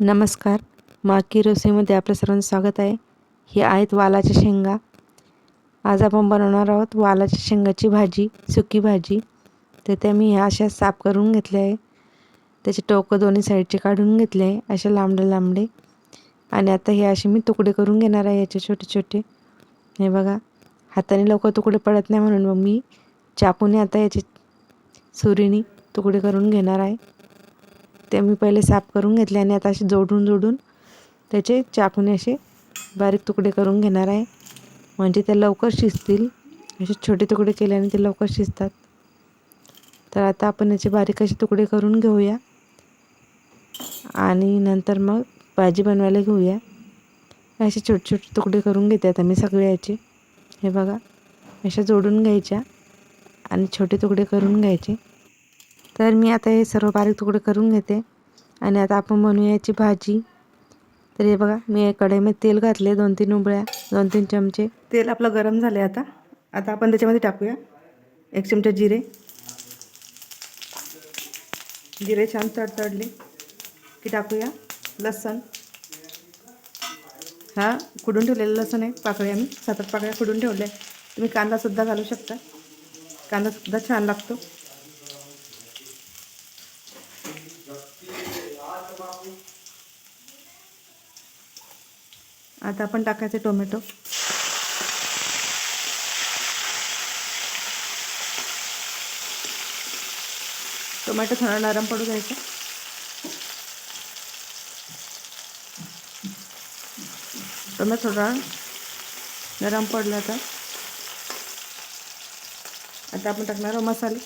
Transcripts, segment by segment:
नमस्कार. माकी रोसेमध्ये आपलं सर्वांचं स्वागत आहे. हे आहेत वालाच्या शेंगा. आज आपण बनवणार आहोत वालाच्या शेंगाची भाजी सुकी भाजी. तर त्या मी ह्या अशा साफ करून घेतल्या आहे. त्याचे टोकं दोन्ही साईडचे काढून घेतले आहे असे लांबडे लांबडे. आणि आता हे असे मी तुकडे करून घेणार आहे याचे छोटे छोटे. हे बघा हाताने लवकर तुकडे पडत नाही म्हणून मग मी चाकूने आता याचे सुरीने तुकडे करून घेणार आहे. ते मी पहिले साफ करून घेतले आणि आता असे जोडून जोडून त्याचे चाकूने असे बारीक तुकडे करून घेणार आहे. म्हणजे ते लवकर शिजतील. असे छोटे तुकडे केल्याने ते लवकर शिजतात. तर आता आपण याचे बारीक असे तुकडे करून घेऊया. आणि नंतर मग भाजी बनवायला घेऊया. असे छोटे छोटे तुकडे करून घेते आता मी सगळे याचे. हे बघा अशा जोडून घ्यायच्या आणि छोटे तुकडे करून घ्यायचे. तर मी आता हे सर्व बारीक तुकडे करून घेते. आणि आता आपण बनवूया याची भाजी. तर हे बघा मी कढईमध्ये तेल घातले दोन तीन उबळ्या दोन तीन चमचे. तेल आपलं गरम झालं आता. आता आपण त्याच्यामध्ये टाकूया. एक चमचा जिरे. जिरे छान तडतडले की टाकूया. लसण. हा कुडून ठेवलेलं लसण आहे पाकळ्या आम्ही सात आठ पाकळ्या कुडून ठेवल्या तुम्ही कांदासुद्धा घालू शकता. कांदासुद्धा छान लागतो. आता आपण टाकायचे टोमॅटो. टोमॅटो थोडा नरम पडू द्यायचा. टोमॅटो थोडा नरम पडला तर आता आपण टाकणार आहोत मसाले.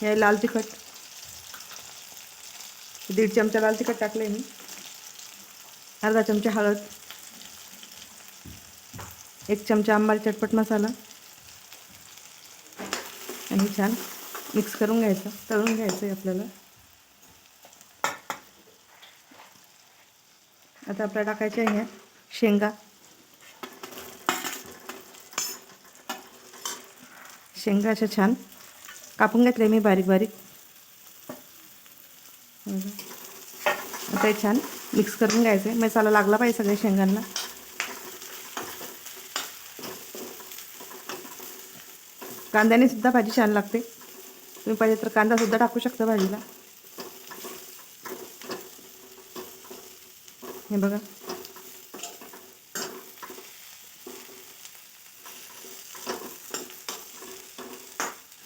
हे लाल तिखट. दीड चमचा लाल तिखट टाकले मी. अर्धा चमचा हळद एक चमचा आंबारी चटपट मसाला आणि छान मिक्स करून घ्यायचं तळून घ्यायचं आहे आपल्याला. आता आपल्याला टाकायच्या ह्या शेंगा. शेंगा अशा छान कापून घेतल्या मी बारीक बारीक. आता हे छान मिक्स करून घ्यायचं आहे मसाला लागला पाहिजे सगळ्या शेंगांना. कांद्याने सुद्धा भाजी छान लागते. तुम्ही पाहिजे तर कांदासुद्धा टाकू शकता भाजीला. हे बघा.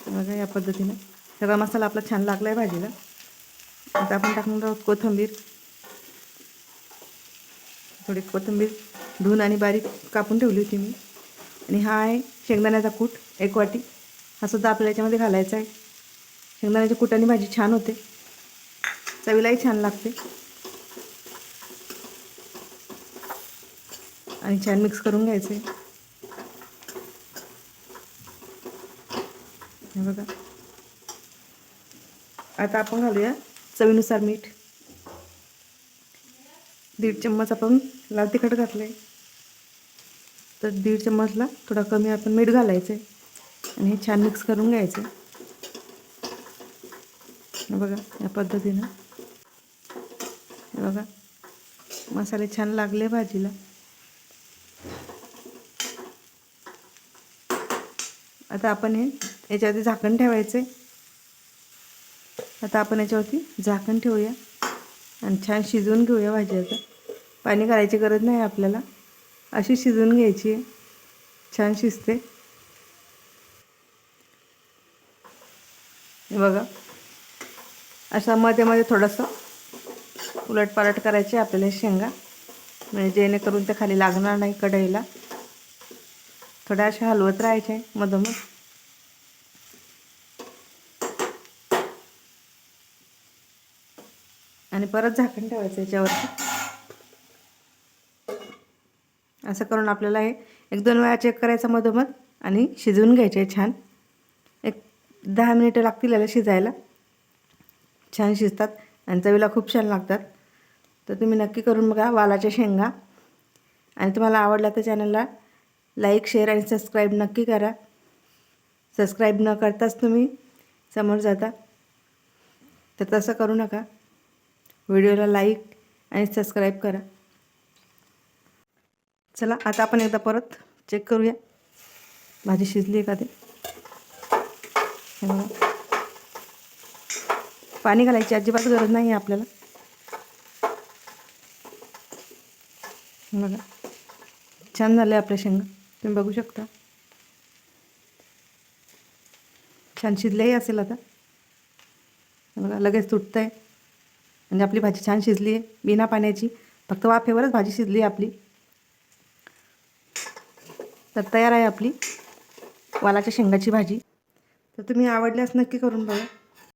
बघा या पद्धतीनं. सगळा मसाला आपला छान लागला आहे भाजीला. आता आपण टाकणार आहोत कोथिंबीर. थोडी कोथिंबीर धुवून आणि बारीक कापून ठेवली होती मी. आणि हा आहे शेंगदाण्याचा कूट एक वाटी. हा सुद्धा आपल्याला याच्यामध्ये घालायचा आहे. शेंगदाण्याच्या कुटाने भाजी छान होते. चवीलाही छान लागते. आणि छान मिक्स करून घ्यायचं. आहे हे बघा. आता आपण घालूया चवीनुसार मीठ. दीड चम्मच आपण लाल तिखट घातलं आहे तर दीड चम्मचला थोडा कमी आपण मीठ घालायचं आहे आणि हे छान मिक्स करून घ्यायचं बघा या पद्धतीनं. हे बघा मसाले छान लागले भाजीला. आता आपण हे याच्यावरती झाकण ठेवायचं आहे आता आपण याच्यावरती झाकण ठेवूया. आणि छान शिजवून घेऊया भाजी आता. पाणी घालायची गरज नाही आपल्याला. अशी शिजवून घ्यायची. आहे छान शिजते. हे बघा. अशा मध्ये मध्ये थोडंसं उलटपालट करायचे आपल्याला शेंगा. म्हणजे जेणेकरून ते खाली लागणार नाही कढईला. थोड्या अशा हलवत राहायचे मधोमध. आणि परत झाकण ठेवायचं याच्यावरती. असं करून आपल्याला हे एक दोन वेळा चेक करायचं मधोमध आणि शिजवून घ्यायचे छान. एक दहा मिनिटं लागतील याला शिजायला. छान शिजतात आणि चवीला खूप छान लागतात. तर तुम्ही नक्की करून बघा वालाच्या शेंगा. आणि तुम्हाला आवडला तर चॅनलला लाईक शेअर आणि सबस्क्राईब नक्की करा. सबस्क्राईब न करताच तुम्ही समोर जाता. तर तसं करू नका. व्हिडिओला लाईक आणि सबस्क्राईब करा. चला आता आपण एकदा परत चेक करूया. भाजी शिजली आहे का ते पाणी घालायची अजिबात गरज नाही आहे आपल्याला बघा. छान झालं आहे आपल्या शेंगा. तुम्ही बघू शकता. छान शिजलेही असेल आता. बघा लगेच तुटतं आहे म्हणजे आपली भाजी छान शिजली आहे बिना पाण्याची. फक्त वाफेवरच भाजी शिजली आहे आपली. तर तयार आहे आपली. वालाच्या शेंगाची भाजी. तर तुम्ही आवडल्यास नक्की करून बघा.